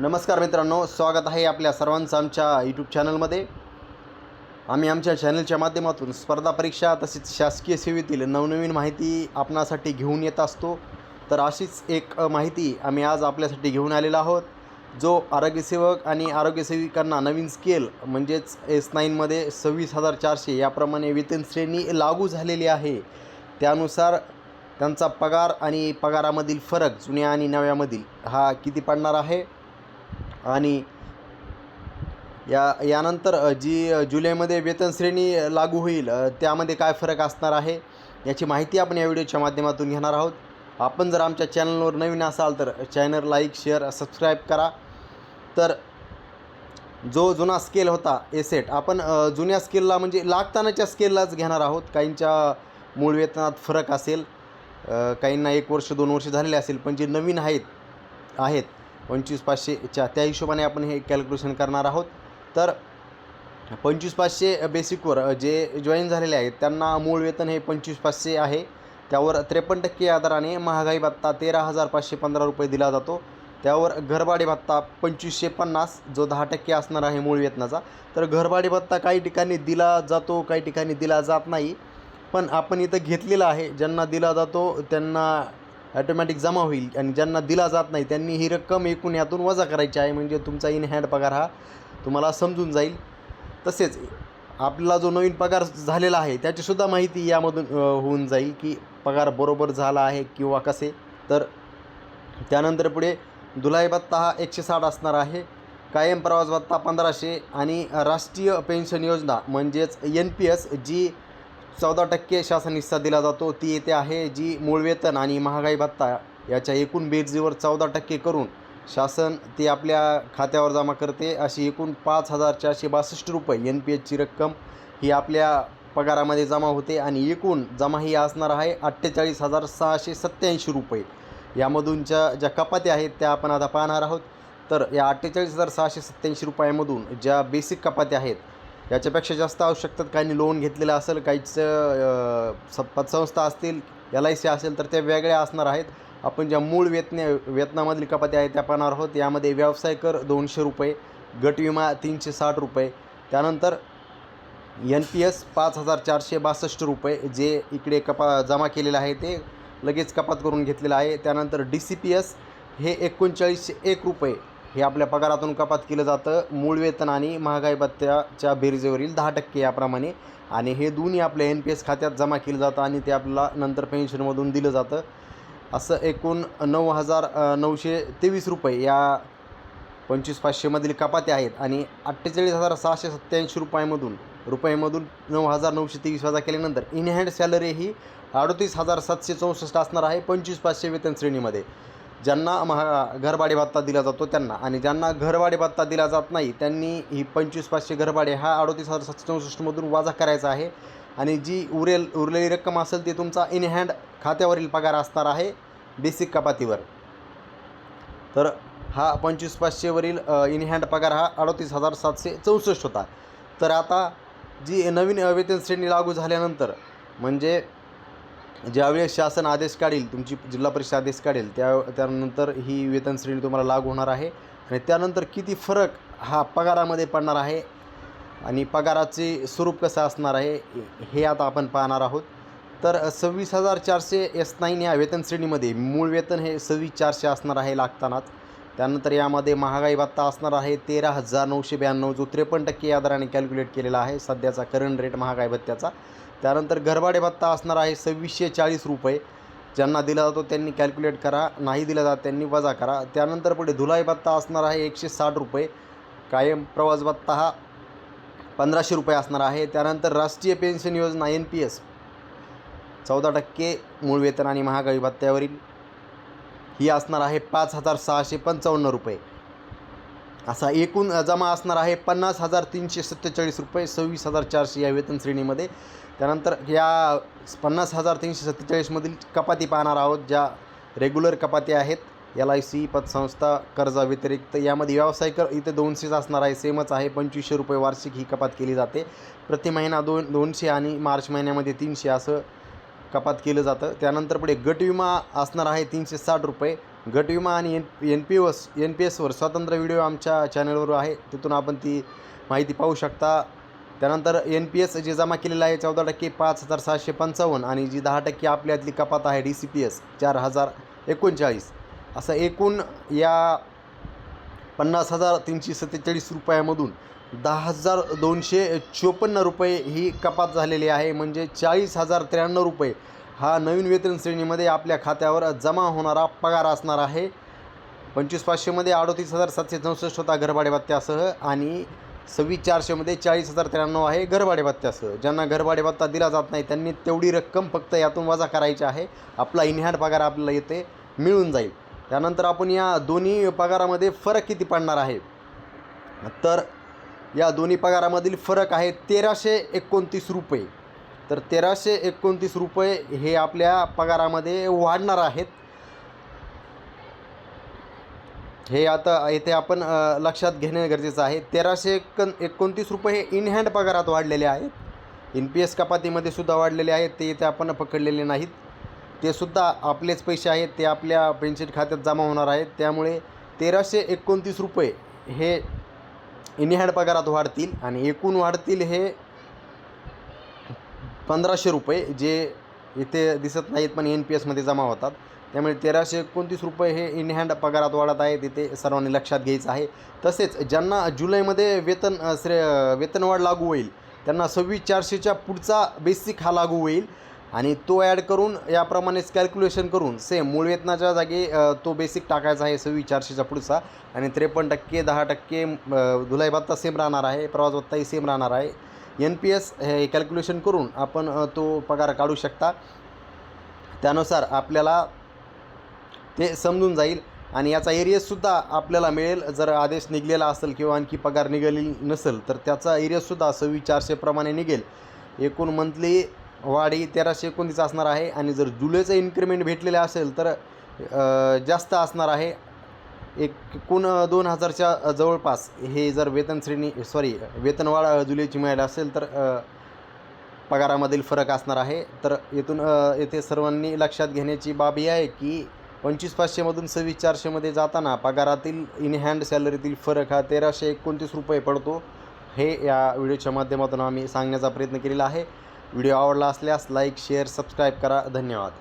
नमस्कार मित्रांनो स्वागत आहे आपल्या सर्वांचं आमच्या यूट्यूब चॅनलमध्ये आम्ही आमच्या चॅनलच्या माध्यमातून स्पर्धा परीक्षा तसेच शासकीय सेवेतील नवनवीन माहिती आपणासाठी घेऊन येत असतो. तर अशीच एक माहिती आम्ही आज आपल्यासाठी घेऊन आलेलो आहोत जो आरोग्यसेवक आणि आरोग्यसेविकांना नवीन स्केल म्हणजेच एस नाईनमध्ये सव्वीस हजार चारशे याप्रमाणे वेतन श्रेणी लागू झालेली आहे. त्यानुसार त्यांचा पगार आणि पगारामधील फरक जुन्या आणि नव्यामधील हा किती पडणार आहे? आणि या यानंतर जी जुलैमध्ये वेतन श्रेणी लागू होईल त्यामध्ये काय फरक असणार आहे याची माहिती आपण या व्हिडिओच्या माध्यमातून घेणार आहोत. आपण जर आमच्या चॅनलवर नवीन असाल तर चॅनल लाईक शेअर सबस्क्राईब करा. तर जो जुना स्केल होता एसेट आपण जुन्या स्केलला म्हणजे लागतानाच्या स्केललाच घेणार आहोत. काहींच्या मूळ वेतनात फरक असेल काहींना एक वर्ष दोन वर्ष झालेले असेल पण जे नवीन आहेत आहेत पंचवीस पाचशेच्या त्या हिशोबाने आपण हे कॅल्क्युलेशन करणार आहोत. तर पंचवीस पाचशे बेसिकवर जे जॉईन झालेले आहेत त्यांना मूळ वेतन हे पंचवीस पाचशे आहे. त्यावर त्रेपन्न टक्के आधाराने महागाई भत्ता तेरा हजार पाचशे पंधरा रुपये दिला जातो. त्यावर घरभाडे भत्ता पंचवीसशे पन्नास जो दहा टक्के असणार आहे मूळ वेतनाचा. तर घरभाडे भत्ता काही ठिकाणी दिला जातो काही ठिकाणी दिला जात नाही. पण आपण इथं घेतलेला आहे ज्यांना दिला जातो त्यांना ॲटोमॅटिक जमा होईल आणि ज्यांना दिला जात नाही त्यांनी ही रक्कम एकूण यातून वजा करायची आहे. म्हणजे तुमचा इन हँड पगार हा तुम्हाला समजून जाईल. तसेच आपला जो नवीन पगार झालेला आहे त्याचीसुद्धा माहिती यामधून होऊन जाईल की पगार बरोबर झाला आहे किंवा कसे. तर त्यानंतर पुढे दुलाई भत्ता हा एकशे साठ असणार आहे. कायम प्रवास भत्ता पंधराशे आणि राष्ट्रीय पेन्शन योजना म्हणजेच एन पी एस जी चौदा टक्के शासन हिस्सा दिला जातो. ती येते आहे जी मूळ वेतन आणि महागाई भत्ता याच्या एकूण बेरजीवर चौदा टक्के करून शासन ती आपल्या खात्यावर जमा करते. अशी एकूण पाच हजार चारशे बासष्ट रुपये एन पी एचची रक्कम ही आपल्या पगारामध्ये जमा होते आणि एकूण जमा ही असणार आहे अठ्ठेचाळीस हजार सहाशे सत्त्याऐंशी रुपये. यामधूनच्या ज्या कपाती आहेत त्या आपण आता पाहणार आहोत. तर या अठ्ठेचाळीस हजार सहाशे सत्त्याऐंशी रुपयामधून ज्या बेसिक कपात्या आहेत याच्यापेक्षा जास्त असू शकतात काहींनी लोन घेतलेलं असेल काहीचं स पतसंस्था असतील एल आय सी असेल तर त्या वेगळ्या असणार आहेत. आपण ज्या मूळ वेतने वेतनामधील कपात्या आहेत त्या पाहणार आहोत. यामध्ये व्यवसाय कर दोनशे रुपये गट विमा तीनशे साठ रुपये. त्यानंतर एन पी एस पाच हजार चारशे बासष्ट रुपये जे इकडे कपा जमा केलेलं आहे ते लगेच कपात करून घेतलेलं आहे. त्यानंतर डी सी पी एस हे एकोणचाळीसशे एक रुपये. हे आपल्या पगारातून कपात केलं जातं. मूळ वेतन आणि महागाई भत्त्याच्या बेरजेवरील दहा टक्के याप्रमाणे. आणि हे दोन्ही आपल्या एन पी एस खात्यात जमा केलं जातं आणि ते आपल्याला नंतर पेन्शनमधून दिलं जातं. असं एकूण नऊ हजार नऊशे तेवीस रुपये या पंचवीस पाचशेमधील कपात्या आहेत. आणि अठ्ठेचाळीस हजार सहाशे सत्त्याऐंशी रुपयामधून रुपयामधून नऊ हजार नऊशे तेवीस वजा केल्यानंतर इन हँड सॅलरी ही अडतीस हजार सातशे चौसष्ट असणार आहे पंचवीस पाचशे वेतन श्रेणीमध्ये. ज्यांना महा घरभाडे भत्ता दिला जातो त्यांना. आणि ज्यांना घरभाडे भत्ता दिला जात नाही त्यांनी ही पंचवीस पाचशे घरभाडे हा अडतीस हजार सातशे चौसष्टमधून वाजा करायचा आहे. आणि जी उरेल उरलेली रक्कम असेल ती तुमचा इन हँड खात्यावरील पगार असणार आहे बेसिक कपातीवर. तर हा पंचवीस पाचशेवरील इन हँड पगार हा अडतीस हजार सातशे चौसष्ट होता. तर आता जी नवीन वेतन श्रेणी लागू झाल्यानंतर म्हणजे ज्यावेळेस शासन आदेश काढील तुमची जिल्हा परिषद आदेश काढेल त्या त्यानंतर ही वेतन श्रेणी तुम्हाला लागू होणार आहे. आणि त्यानंतर किती फरक हा पगारामध्ये पडणार आहे आणि पगाराचे स्वरूप कसं असणार आहे हे आता आपण पाहणार आहोत. तर सव्वीस हजार चारशे एस नाईन या वेतन श्रेणीमध्ये मूळ वेतन हे सव्वीस चारशे असणार आहे लागतानाच. त्यानंतर यामध्ये महागाई भत्ता असणार आहे तेरा हजार नऊशे ब्याण्णव जो त्रेपन्न टक्के या दराने कॅल्क्युलेट केलेला आहे. सध्याचा करंट रेट महागाई भत्त्याचा. त्यानंतर घरभाडे भत्ता असणार आहे सव्वीसशे चाळीस रुपये. ज्यांना दिला जातो त्यांनी कॅल्क्युलेट करा नाही दिला जात त्यांनी वजा करा. त्यानंतर पुढे धुलाई भत्ता असणार आहे एकशे साठ रुपये. कायम प्रवास भत्ता हा पंधराशे रुपये असणार आहे. त्यानंतर राष्ट्रीय पेन्शन योजना एन पी एस चौदा टक्के मूळ वेतन आणि महागाई भत्त्यावरील ही असणार आहे पाच हजार सहाशे पंचावन्न रुपये. असा एकूण जमा असणार आहे पन्नास हजार तीनशे सत्तेचाळीस रुपये सव्वीस हजार चारशे या वेतन श्रेणीमध्ये. त्यानंतर या पन्नास हजार तीनशे सत्तेचाळीसमधील कपाती पाहणार आहोत ज्या रेग्युलर कपाती आहेत. एल आय सी पतसंस्था कर्जा व्यतिरिक्त यामध्ये व्यवसाय कर इथे दोनशेच असणार आहे. सेमच आहे पंचवीसशे रुपये वार्षिक ही कपात केली जाते. प्रति महिना दोन दोनशे आणि मार्च महिन्यामध्ये तीनशे असं कपात केलं जातं. त्यानंतर पुढे गट विमा असणार आहे तीनशे साठ रुपये. गट विमा आणि N N P S N P एसवर स्वतंत्र व्हिडिओ आमच्या चॅनलवर आहे. तिथून आपण ती माहिती पाहू शकता. त्यानंतर एन पी एस जे जमा केलेलं आहे चौदा टक्के पाच हजार सहाशे पंचावन्न आणि जी दहा टक्के आपल्यातली कपात आहे डी सी पी एस चार हजार एकोणचाळीस. असं एकूण या पन्नास हजार तीनशे सत्तेचाळीस रुपयामधून दहा हजार दोनशे चोपन्न रुपये ही कपात झालेली आहे. म्हणजे चाळीस हजार त्र्याण्णव रुपये हा नवीन वेतन श्रेणीमध्ये आपल्या खात्यावर जमा होणारा पगार असणार आहे. पंचवीस पाचशेमध्ये अडोतीस हजार सातशे चौसष्ट होता घरभाडे भत्त्यासह आणि सव्वीस चारशेमध्ये चाळीस हजार त्र्याण्णव आहे घरभाडे भत्त्यासह. ज्यांना घरभाडे भत्ता दिला जात नाही त्यांनी तेवढी रक्कम फक्त यातून वजा करायची आहे. आपला इनहँड पगार आपल्याला येते मिळून जाईल. त्यानंतर आपण या दोन्ही पगारामध्ये फरक किती पडणार आहे? तर या दोन्ही पगारामधील फरक आहे तेराशे एकोणतीस रुपये. तर तेराशे एकोणतीस रुपये हे आपल्या पगारामध्ये वाढणार आहेत. हे आता येथे आपण लक्षात घेणे गरजेचं आहे. तेराशे एकोण एकोणतीस रुपये हे इनहँड पगारात वाढलेले आहेत. एन पी एस कपातीमध्ये सुद्धा वाढलेले आहेत. ते इथे आपण पकडलेले नाहीत. ते सुद्धा आपलेच पैसे आहेत ते आपल्या पेन्शन खात्यात जमा होणार आहेत. त्यामुळे तेराशे एकोणतीस रुपये हे इनहँड पगारात वाढतील आणि एकूण वाढतील हे पंधराशे रुपये जे इथे दिसत नाहीत पण एन पी एसमध्ये जमा होतात. त्यामुळे तेराशे एकोणतीस रुपये हे इन हँड पगारात वाढत आहे तिथे सर्वांनी लक्षात घ्यायचं आहे. तसेच ज्यांना जुलैमध्ये वेतन श्रे वेतनवाढ लागू होईल त्यांना सव्वीस चारशेच्या पुढचा बेसिक हा लागू होईल. आणि तो ॲड करून याप्रमाणेच कॅल्क्युलेशन करून सेम मूळ वेतनाच्या जागी तो बेसिक टाकायचा आहे सव्वीस चारशेचा पुढचा. आणि त्रेपन्न टक्के दहा टक्के धुलाई भत्ता सेम राहणार आहे प्रवास भत्ताही सेम राहणार आहे. एन पी एस हे कॅल्क्युलेशन करून आपण तो पगार काढू शकता. त्यानुसार आपल्याला ते समजून जाईल आणि याचा एरियससुद्धा आपल्याला मिळेल. जर आदेश निघलेला असेल किंवा आणखी पगार निघालेली नसेल तर त्याचा एरियससुद्धा सव्वीस चारशेप्रमाणे निघेल. एकूण मंथली वाढी तेराशे एकोणतीस असणार आहे. आणि जर जुलैचं इन्क्रिमेंट भेटलेलं असेल तर जास्त असणार आहे. एक कोण दोन हजारच्या जवळपास हे जर वेतन श्रेणी सॉरी वेतनवाढ जुलैची मिळाली असेल तर पगारामधील फरक असणार आहे. तर येथून येथे सर्वांनी लक्षात घेण्याची बाब ही आहे की पंचवीस पाचशेमधून सव्वीस चारशेमध्ये जाताना पगारातील इन हँड सॅलरीतील फरक हा तेराशे एकोणतीस रुपये पडतो. हे या व्हिडिओच्या माध्यमातून आम्ही सांगण्याचा प्रयत्न केलेला आहे. व्हिडिओ आवडला असल्यास लाईक शेअर सबस्क्राईब करा. धन्यवाद.